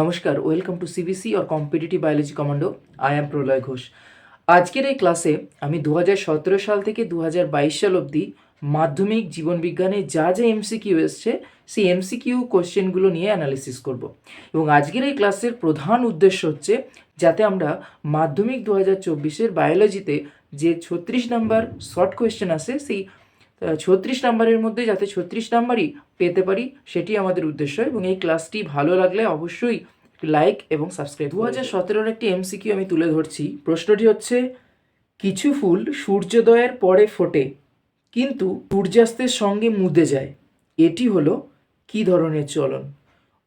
নমস্কার, welcome to CBC or competitive biology commando. I am Pralay Ghosh. আজকের এই ক্লাসে আমি দু হাজার সতেরো সাল থেকে দু হাজার বাইশ সাল অবধি মাধ্যমিক জীবনবিজ্ঞানে যা যা এমসিকিউ এসছে, সেই এমসিকিউ কোশ্চেনগুলো নিয়ে অ্যানালিসিস করব। এবং আজকের এই ক্লাসের প্রধান উদ্দেশ্য হচ্ছে যাতে আমরা মাধ্যমিক দু হাজার চব্বিশের বায়োলজিতে যে ছত্রিশ নাম্বার শর্ট কোয়েশ্চেন আসে, সেই ছত্রিশ নাম্বারের মধ্যে যাতে ছত্রিশ নাম্বারই পেতে পারি, সেটি আমাদের উদ্দেশ্য এবং এই ক্লাসটি ভালো লাগলে অবশ্যই লাইক এবং সাবস্ক্রাইব। দু হাজার সতেরোর একটি এমসিকিউ আমি তুলে ধরছি। প্রশ্নটি হচ্ছে, কিছু ফুল সূর্যোদয়ের পরে ফোটে, কিন্তু সূর্যাস্তের সঙ্গে মুদে যায়। এটি হলো, কি ধরনের চলন?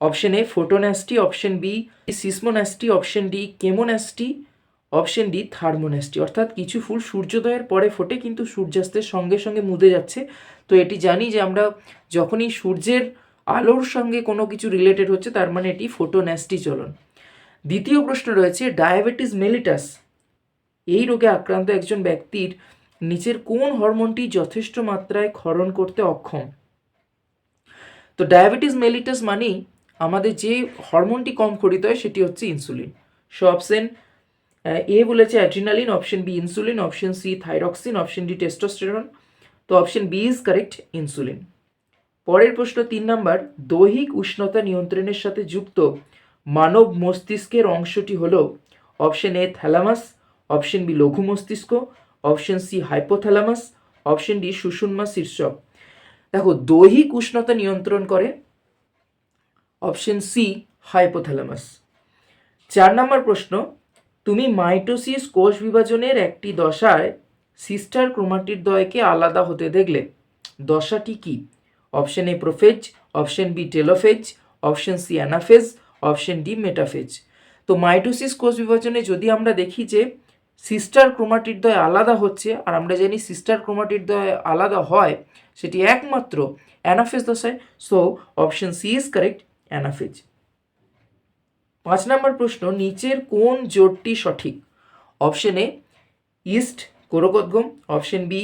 Option A photonasty option B seismonasty option D chemonasty option D thermonasty অর্থাৎ কিছু ফুল সূর্যোদয়ের পরে ফোটে, কিন্তু সূর্যাস্তের সঙ্গে সঙ্গে মুদে যাচ্ছে। তো এটি জানি যে আমরা যখনই সূর্যের আলোর সঙ্গে কোনো কিছু রিলেটেড হচ্ছে, তার মানে এটি ফোটোন্যাস্টি চলন। দ্বিতীয় প্রশ্ন রয়েছে ডায়াবেটিস মেলিটাস এই রোগে আক্রান্ত একজন ব্যক্তির নিচের কোন হরমোনটি যথেষ্ট মাত্রায় ক্ষরণ করতে অক্ষম? তো ডায়াবেটিস মেলিটাস মানেই আমাদের যে হরমোনটি কম খরিত হয়, সেটি হচ্ছে ইনসুলিন সো অপশন এ বলেছে adrenaline option B insulin option C thyroxine option D testosterone তো option B is correct insulin পরের প্রশ্ন তিন নাম্বার, দৈহিক উষ্ণতা নিয়ন্ত্রণের সাথে যুক্ত মানব মস্তিষ্কের অংশটি হল option A thalamus option B লঘু মস্তিষ্ক option C hypothalamus option D সুষুম্না শীর্ষক। দেখো, দৈহিক উষ্ণতা নিয়ন্ত্রণ করে অপশন সি হাইপোথ্যালামাস চার নম্বর প্রশ্ন তুমি মাইটোসিস কোষ বিভাজনের একটি দশায় সিস্টার ক্রোমাটির দয়কে আলাদা হতে দেখলে। দশাটি কি? Option A prophase, option B telophase, option C anaphase, option D metaphase. তো মাইটোসিস কোষ বিভাজনে যদি আমরা দেখি যে সিস্টার ক্রোমাটির দয় আলাদা হচ্ছে আর আমরা জানি সিস্টার ক্রোমাটির দয় আলাদা হয়, সেটি একমাত্র অ্যানাফেজ দশায়। So option C is correct, anaphase. পাঁচ নম্বর প্রশ্ন, নিচের কোন জোটটি সঠিক? অপশন এ, ইস্ট কোরকোদ্গম অপশন বি,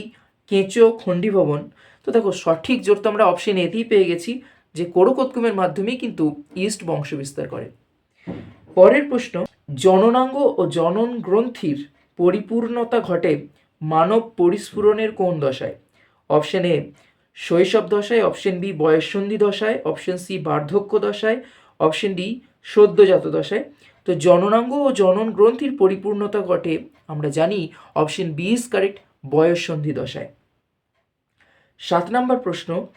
কেঁচো, খণ্ডীভবন। তো দেখো, সঠিক জোট তো আমরা অপশন এতেই পেয়ে গেছি, যে কোরকোদ্গমের মাধ্যমেই কিন্তু ইস্ট বংশ বিস্তার করে। পরের প্রশ্ন, জননাঙ্গ ও জনন গ্রন্থির পরিপূর্ণতা ঘটে মানব পরিস্ফুরণের কোন দশায়? অপশন এ, শৈশব দশায়। অপশন বি, বয়ঃসন্ধি দশায়। অপশন সি, বার্ধক্য দশায়। অপশন ডি সদ্যজাত দশায়। তো জননাঙ্গ ও জনন গ্রন্থির পরিপূর্ণতা ঘটে আমরা জানি অপশন বি ইজ কারেক্ট, বয়ঃসন্ধি দশায়। সাত নম্বর প্রশ্ন,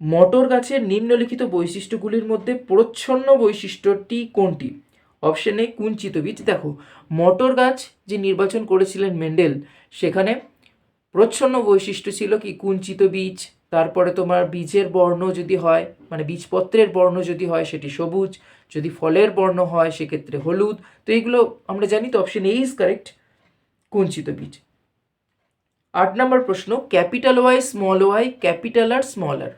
মটর গাছের নিম্নলিখিত বৈশিষ্ট্যগুলির মধ্যে প্রচ্ছন্ন বৈশিষ্ট্যটি কোনটি? অপশন কুঞ্চিত বীজ। দেখো, মটর গাছ যে নির্বাচন করেছিলেন মেন্ডেল, সেখানে প্রচ্ছন্ন বৈশিষ্ট্য ছিল কি? কুঞ্চিত বীজ। তারপরে তোমার বীজের বর্ণ যদি হয় মানে বীজপত্রের বর্ণ যদি হয় সেটি সবুজ, যদি ফলের বর্ণ হয় সেক্ষেত্রে হলুদ, তো এইগুলো আমরা জানি তো অপশন এ ইজ কারেক্ট কুঞ্চিত বীজ। আট নম্বর প্রশ্ন capital Y small Y capital R small R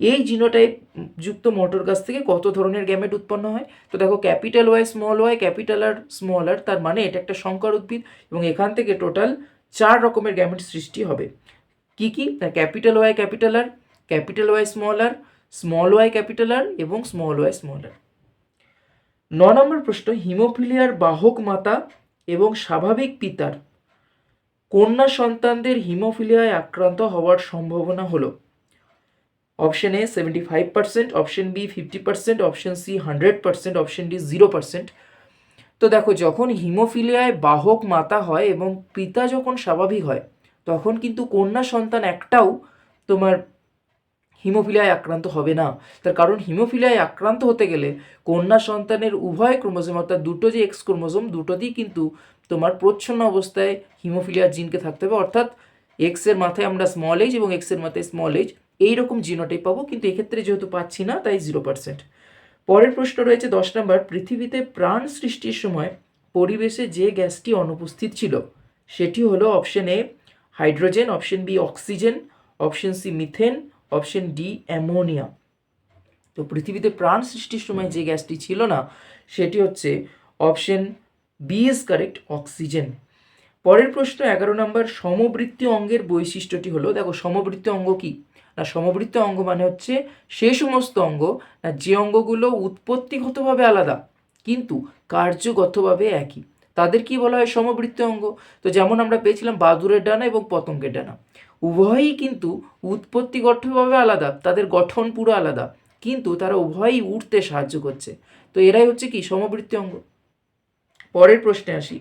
এই জিনোটাইপ যুক্ত মটর গাছ থেকে কত ধরনের গ্যামেট উৎপন্ন হয়? তো দেখো capital Y small Y capital R small R তার মানে এটা একটা সংকর উদ্ভিদ এবং এখান থেকে টোটাল চার রকমের গ্যামেট সৃষ্টি হবে। কি কি? না capital Y capital R capital Y small R small Y capital R এবং স্মল ওয়াই স্মল আর ন নম্বর প্রশ্ন, হিমোফিলিয়ার বাহক মাতা এবং স্বাভাবিক পিতার কন্যা সন্তানদের হিমোফিলিয়ায় আক্রান্ত হওয়ার সম্ভাবনা হলো। Option A seventy five percent option B fifty percent option C hundred percent option D zero percent তো দেখো, যখন হিমোফিলিয়ায় বাহক মাতা হয় এবং পিতা যখন স্বাভাবিক হয় তখন কিন্তু কন্যা সন্তান একটাও তোমার হিমোফিলিয়ায় আক্রান্ত হবে না। তার কারণ হিমোফিলিয়ায় আক্রান্ত হতে গেলে কন্যা সন্তানের উভয় ক্রোমোজোম, অর্থাৎ দুটো যে এক্স ক্রোমোজোম, দুটোতেই কিন্তু তোমার প্রচ্ছন্ন অবস্থায় হিমোফিলিয়ার জিনকে থাকতে হবে। অর্থাৎ এক্সের মাথায় আমরা স্মল এইজ এবং এক্সের মাথায় স্মল এইজ এইরকম জিনোটাই পাবো, কিন্তু এক্ষেত্রে যেহেতু পাচ্ছি না, তাই জিরো পার্সেন্ট পরের প্রশ্ন রয়েছে দশ নম্বর, পৃথিবীতে প্রাণ সৃষ্টির সময় পরিবেশে যে গ্যাসটি অনুপস্থিত ছিল, সেটি হলো option A hydrogen, option B oxygen, option C methane, option D ammonia. তো পৃথিবীতে প্রাণ সৃষ্টির সময় যে গ্যাসটি ছিল না, সেটি হচ্ছে option B is correct, oxygen. পরের প্রশ্ন, এগারো নম্বর, সমবৃত্তি অঙ্গের বৈশিষ্ট্যটি হলো, দেখো সমবৃত্তি অঙ্গ কি? না, সমবৃত্ত অঙ্গ মানে হচ্ছে সে সমস্ত অঙ্গ, না যে অঙ্গগুলো উৎপত্তিগতভাবে আলাদা, কিন্তু কার্যগতভাবে একই। তাদের কি বলা হয় সমবৃত্ত অঙ্গ? তো যেমন আমরা পেয়েছিলাম বাদুরের ডানা এবং পতঙ্গের ডানা। উভয়ই কিন্তু উৎপত্তি উৎপত্তিগতভাবে আলাদা, তাদের গঠন পুরো আলাদা, কিন্তু তারা উভয়ই উঠতে সাহায্য করছে। তো এরাই হচ্ছে কি সমবৃত্তি অঙ্গ? পরের প্রশ্নে আসি।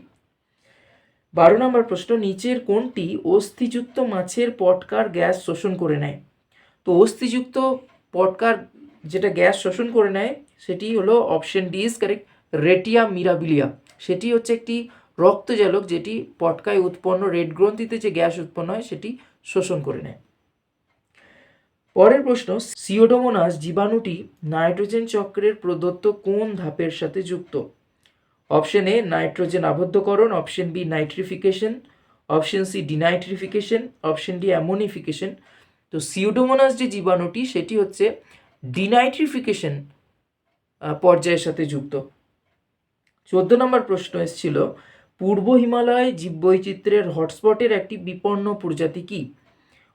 বারো নম্বর প্রশ্ন, নিচের কোনটি অস্থিযুক্ত মাছের পটকার গ্যাস শোষণ করে নেয়? তো অস্থিযুক্ত পটকার যেটা গ্যাস শোষণ করে নেয়, সেটি হলো option D is correct, retia mirabilia. সেটি হচ্ছে একটি রক্তজালক যেটি পটকায় উৎপন্ন রেড গ্রন্থিতে যে গ্যাস উৎপন্ন হয় সেটি শোষণ করে নেয়। পরের প্রশ্ন, সিওডোমোনাস জীবাণুটি নাইট্রোজেন চক্রের প্রদত্ত কোন ধাপের সাথে যুক্ত? Option A, nitrogen আবদ্ধকরণ, option B, nitrification, option C, denitrification, option D, ammonification. তো সিওডোমোনাস যে জীবাণুটি, সেটি হচ্ছে ডিনাইট্রিফিকেশন পর্যায়ের সাথে যুক্ত। চোদ্দ নম্বর প্রশ্ন এসেছিল, পূর্ব হিমালয় জীববৈচিত্র্যের হটস্পটের একটি বিপন্ন প্রজাতি কি?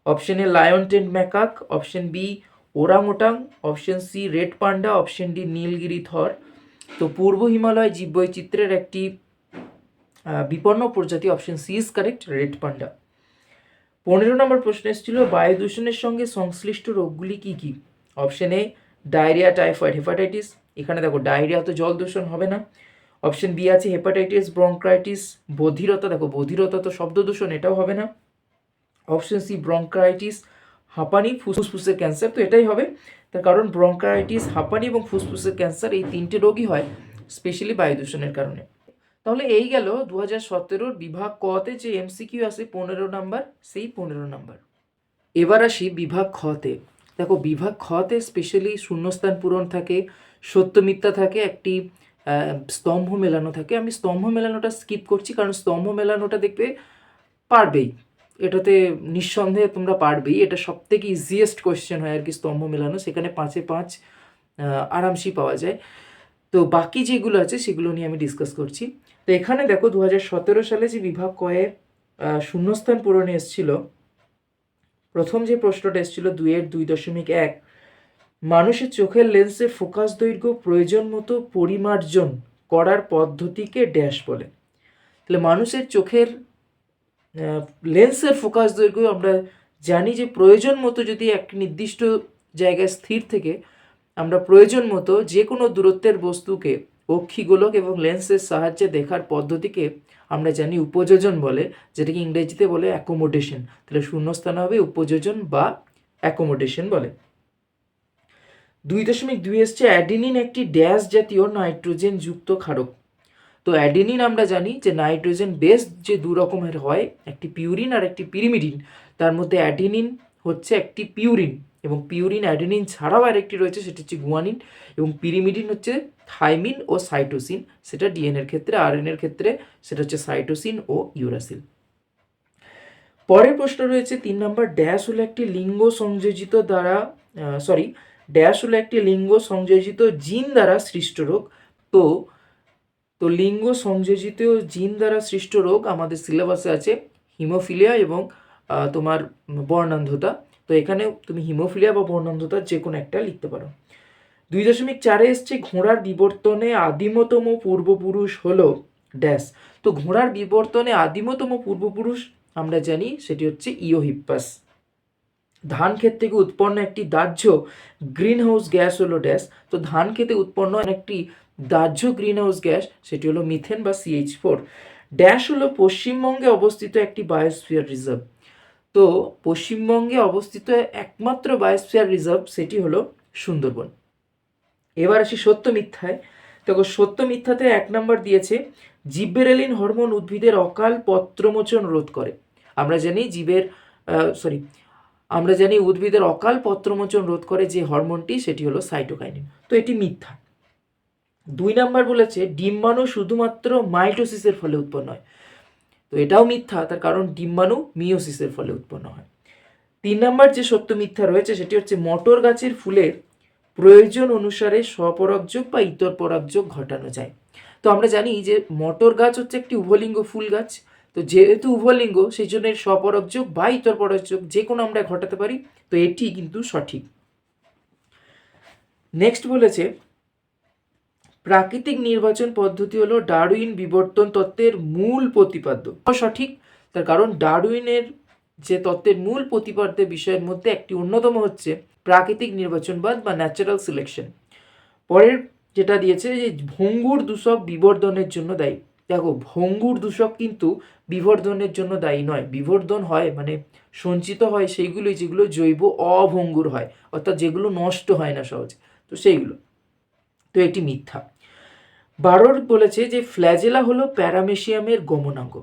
Option A lion tailed macaque, option B orangutan option C red panda, option D Nilgiri tahr. তো পূর্ব হিমালয় জীববৈচিত্র্যের একটি বিপন্ন প্রজাতি, option C is correct, red panda. পনেরো নম্বর প্রশ্ন এসেছিল, বায়ু দূষণের সঙ্গে সংশ্লিষ্ট রোগগুলি কি কি? Option A, diarrhoea, typhoid, hepatitis. এখানে দেখো, ডায়রিয়া তো জল দূষণ হবে না। অপশন বি আছে হেপাটাইটিস ব্রঙ্ক্রাইটিস বধিরতা। দেখো, বধিরতা তো শব্দ দূষণ, এটাও হবে না। অপশন সি ব্রঙ্কাইটিস হাঁপানি, ফুসফুসের ক্যান্সার, তো এটাই হবে। তার কারণ ব্রঙ্কাইটিস হাঁপানি এবং ফুসফুসের ক্যান্সার এই তিনটে রোগই হয় স্পেশালি বায়ু দূষণের কারণে। তাহলে এই গেল দু হাজার সতেরোর বিভাগ কতে যে এমসিকিউ আছে, পনেরো নাম্বার, সেই পনেরো নাম্বার। এবার আসি বিভাগ খতে। দেখো, বিভাগ খতে স্পেশালি শূন্যস্থান পূরণ থাকে, সত্য মিথ্যা থাকে, একটি স্তম্ভ মেলানো থাকে। আমি স্তম্ভ মেলানোটা স্কিপ করছি কারণ স্তম্ভ মেলানোটা দেখবে পারবেই। এটাতে নিঃসন্দেহে তোমরা পারবেই। এটা সব থেকে ইজিয়েস্ট কোয়েশ্চেন হয় আর কি স্তম্ভ মেলানো। সেখানে পাঁচে পাঁচ আরামসেই পাওয়া যায়। তো বাকি যেগুলো আছে সেগুলো নিয়ে আমি ডিসকাস করছি। তো এখানে দেখো দু হাজার সতেরো সালে যে বিভাগ কয়ে শূন্যস্থান পূরণে এসেছিল, প্রথম যে প্রশ্নটা এসেছিল দুইয়ের দুই দশমিক এক মানুষের চোখের লেন্সে ফোকাস দৈর্ঘ্য প্রয়োজন মতো পরিমার্জন করার পদ্ধতিকে ড্যাশ বলে। তাহলে মানুষের চোখের লেন্সের ফোকাস দৈর্ঘ্য আমরা জানি যে প্রয়োজন মতো যদি একটি নির্দিষ্ট জায়গায় স্থির থেকে আমরা প্রয়োজন মতো যে কোনো দূরত্বের বস্তুকে, অক্ষিগোলক এবং লেন্সের সাহায্যে দেখার পদ্ধতিকে আমরা জানি উপযোজন বলে, যেটাকে ইংরেজিতে বলে অ্যাকোমোডেশন তাহলে শূন্যস্থান হবে উপযোজন বা অ্যাকোমোডেশন বলে। দুই দশমিক দুই এসছে অ্যাডিনিন একটি ড্যাশ জাতীয় নাইট্রোজেন যুক্ত ক্ষারক। তো অ্যাডেনিন আমরা জানি যে নাইট্রোজেন বেস যে দু রকমের হয়, একটি পিউরিন আর একটি পিরিমিডিন। তার মধ্যে অ্যাডেনিন হচ্ছে একটি পিউরিন এবং পিউরিন অ্যাডিনিন ছাড়াও আরেকটি রয়েছে, সেটা হচ্ছে গুয়ানিন এবং পিরিমিডিন হচ্ছে থাইমিন ও সাইটোসিন। সেটা ডিএনএর ক্ষেত্রে আরএনএর ক্ষেত্রে, সেটা হচ্ছে সাইটোসিন ও ইউরাসিল। পরের প্রশ্ন রয়েছে, তিন নম্বর ড্যাশ হলো একটি লিঙ্গ সংযোজিত দ্বারা সরি ড্যাশ হলো একটি লিঙ্গ সংযোজিত জিন দ্বারা সৃষ্ট রোগ। তো তো লিঙ্গ সংযোজিত জিন দ্বারা সৃষ্ট রোগ আমাদের সিলেবাসে আছে হিমোফিলিয়া এবং তোমার বর্ণান্ধতা। তো এখানে তুমি হিমোফিলিয়া বা বর্ণান্ধতা যে কোনো একটা লিখতে পারো। দুই দশমিক চারে এসছে ঘোড়ার বিবর্তনে আদিমতম পূর্বপুরুষ হলো ড্যাশ। তো ঘোড়ার বিবর্তনে আদিমতম পূর্বপুরুষ আমরা জানি সেটি হচ্ছে ইওহিপ্পাস ধান ক্ষেত থেকে উৎপন্ন একটি দাহ্য গ্রিন হাউস গ্যাস হলো ড্যাশ। তো ধান খেতে উৎপন্ন একটি দাহ্য গ্রিন হাউস গ্যাস, সেটি হলো মিথেন বা সিএইচ ফোর। ড্যাশ হলো পশ্চিমবঙ্গে অবস্থিত একটি বায়োস্ফিয়ার রিজার্ভ তো পশ্চিমবঙ্গে অবস্থিত একমাত্র বায়োস্ফিয়ার রিজার্ভ সেটি হলো সুন্দরবন। এবার আসি সত্য মিথ্যায়। দেখো, সত্য মিথ্যাতে এক নম্বর দিয়েছে জিব্বেরেলিন হরমোন উদ্ভিদের অকাল পত্রমোচন রোধ করে। আমরা জানি জীবের সরি আমরা জানি উদ্ভিদের অকাল পত্রমোচন রোধ করে যে হরমোনটি, সেটি হলো সাইটোকাইনিন। তো এটি মিথ্যা। দুই নাম্বার বলেছে, ডিম্বাণু শুধুমাত্র মাইটোসিসের ফলে উৎপন্ন হয়। তো এটাও মিথ্যা, তার কারণ ডিম্বাণু মিওসিসের ফলে উৎপন্ন হয়। তিন নাম্বার যে সত্য মিথ্যা রয়েছে, সেটি হচ্ছে মটর গাছের ফুলের প্রয়োজন অনুসারে স্বপরাগযোগ বা ইতর পরাগযোগ ঘটানো যায়। তো আমরা জানি যে মটর গাছ হচ্ছে একটি উভলিঙ্গ ফুল গাছ। তো যেহেতু উভলিঙ্গ সেই জন্য এর স্বপরাগযোগ বা ইতর পরাগযোগ যে কোনো আমরা ঘটাতে পারি, তো এটি কিন্তু সঠিক। নেক্সট বলেছে, প্রাকৃতিক নির্বাচন পদ্ধতি হলো ডারউইন বিবর্তন তত্ত্বের মূল প্রতিপাদ্য। সঠিক, তার কারণ ডারউইনের যে তত্ত্বের মূল প্রতিপাদ্যের বিষয়ের মধ্যে একটি অন্যতম হচ্ছে প্রাকৃতিক নির্বাচনবাদ বা ন্যাচারাল সিলেকশন পরের যেটা দিয়েছে যে ভঙ্গুর দূষক বিবর্ধনের জন্য দায়ী। দেখো, ভঙ্গুর দূষক কিন্তু বিবর্ধনের জন্য দায়ী নয়। বিবর্ধন হয় মানে সঞ্চিত হয় সেইগুলোই যেগুলো জৈব অভঙ্গুর হয়, অর্থাৎ যেগুলো নষ্ট হয় না সহজে। তো সেইগুলো। তো এটি মিথ্যা। বারোর বলেছে যে, ফ্ল্যাজেলা হলো প্যারামেশিয়ামের গমনাঙ্গ।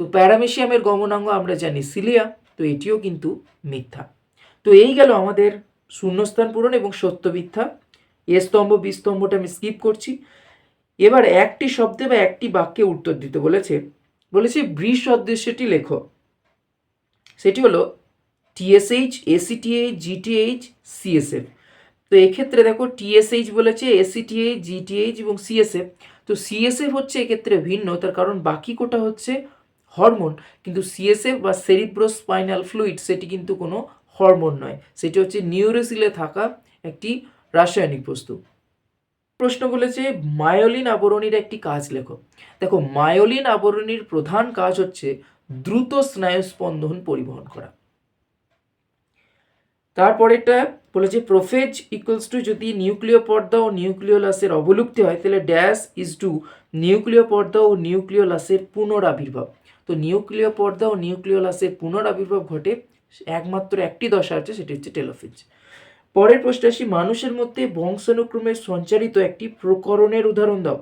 তো প্যারামেশিয়ামের গমনাঙ্গ আমরা জানি সিলিয়া, তো এটিও কিন্তু মিথ্যা। তো এই গেল আমাদের শূন্যস্থান পূরণ এবং সত্য মিথ্যা এ স্তম্ভ, বি স্তম্ভটা আমি স্কিপ করছি। এবার একটি শব্দে বা একটি বাক্যে উত্তর দিতে বলেছে। বলেছে ব্রিজ সদৃশ্যটি লেখো। সেটি হলো টিএসএইচ এসিটিএইচ জিটিএইচ সিএসএফ তো এক্ষেত্রে দেখো টিএসএইচ বলেছে এসিটিএইচ জিটিএইচ এবং সিএসএফ তো সিএসএফ হচ্ছে এক্ষেত্রে ভিন্ন, তার কারণ বাকি কোটা হচ্ছে হরমোন। কিন্তু সিএসএফ বা সেরিব্রোস্পাইনাল ফ্লুইড, সেটি কিন্তু কোনো হরমোন নয়। সেটি হচ্ছে নিউরোসিলে থাকা একটি রাসায়নিক বস্তু। প্রশ্ন বলেছে মায়োলিন আবরণীর একটি কাজ লেখো। দেখো, মায়োলিন আবরণীর প্রধান কাজ হচ্ছে দ্রুত স্নায়ুস্পন্দন পরিবহন করা। তারপরেরটা বলেছে প্রোফেজ ইকুয়ালস টু যদি নিউক্লিয় পর্দা ও নিউক্লিওলাসের অবলুপ্তি হয়, তাহলে ড্যাশ ইজ টু নিউক্লিয় পর্দা ও নিউক্লিওলাসের পুনরাবির্ভাব। তো নিউক্লিয় পর্দা ও নিউক্লিওলাসের পুনরাবির্ভাব ঘটে, একমাত্র একটি দশা আছে, সেটি হচ্ছে টেলোফিজ পরের প্রশ্নে আসি, মানুষের মধ্যে বংশানুক্রমে সঞ্চারিত একটি প্রকরণের উদাহরণ দাও।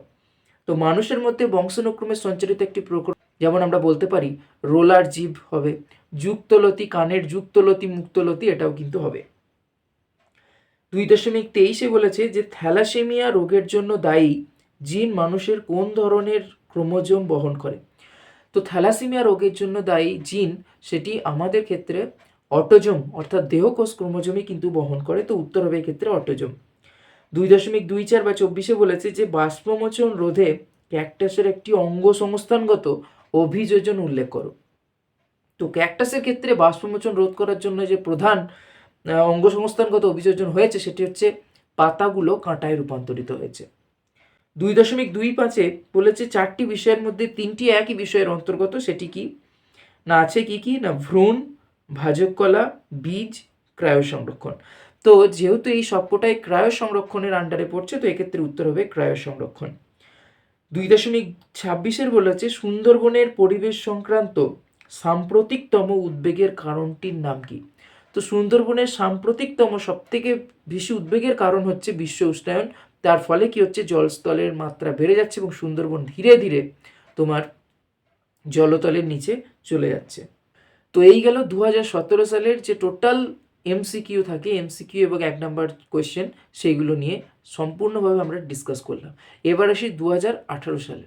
তো মানুষের মধ্যে বংশানুক্রমে সঞ্চারিত একটি প্রকরণ, যেমন আমরা বলতে পারি, রোলার জীব হবে, যুক্তলতি কানের যুক্তলতি মুক্তলতি, এটাও কিন্তু হবে। দুই দশমিক তেইশে বলেছে যে, থ্যালাসেমিয়া রোগের জন্য দায়ী জিন মানুষের কোন ধরনের ক্রোমোজোম বহন করে? তো থ্যালাসেমিয়া রোগের জন্য দায়ী জিন, সেটি আমাদের ক্ষেত্রে অটোজোম, অর্থাৎ দেহকোষ ক্রোমোজোমই কিন্তু বহন করে, তো উত্তর হবে এক্ষেত্রে অটোজোম। দুই দশমিক দুই চার বা চব্বিশে বলেছে যে বাষ্পমোচন রোধে ক্যাকটাসের একটি অঙ্গ সংস্থানগত অভিযোজন উল্লেখ করো। তো ক্যাকটাসের ক্ষেত্রে বাষ্পমোচন রোধ করার জন্য যে প্রধান অঙ্গ সংস্থানগত অভিযোজন হয়েছে, সেটি হচ্ছে পাতাগুলো কাঁটায় রূপান্তরিত হয়েছে। দুই দশমিক দুই পাঁচে বলেছে চারটি বিষয়ের মধ্যে তিনটি একই বিষয়ের অন্তর্গত, সেটি কি? না আছে কি কি? না ভ্রূণ ভাজক কলা বীজ ক্রায় সংরক্ষণ তো যেহেতু এই সবকটাই ক্রায় সংরক্ষণের আন্ডারে পড়ছে, তো এক্ষেত্রে উত্তর হবে ক্রায় সংরক্ষণ দুই দশমিক ছাব্বিশের বলেছে, সুন্দরবনের পরিবেশ সংক্রান্ত সাম্প্রতিকতম উদ্বেগের কারণটির নাম কি? তো সুন্দরবনের সাম্প্রতিকতম সবথেকে বেশি উদ্বেগের কারণ হচ্ছে বিশ্ব উষ্ণায়ন। তার ফলে কি হচ্ছে? জলস্তরের মাত্রা বেড়ে যাচ্ছে এবং সুন্দরবন ধীরে ধীরে তোমার জলতলের নিচে চলে যাচ্ছে। তো এই গেল দু হাজার সতেরো সালের যে টোটাল এমসিকিউ থাকে এমসিকিউ এবং এক নম্বর কোয়েশ্চেন সেইগুলো নিয়ে সম্পূর্ণভাবে আমরা ডিসকাস করলাম। এবার আসি দু হাজার আঠারো সালে।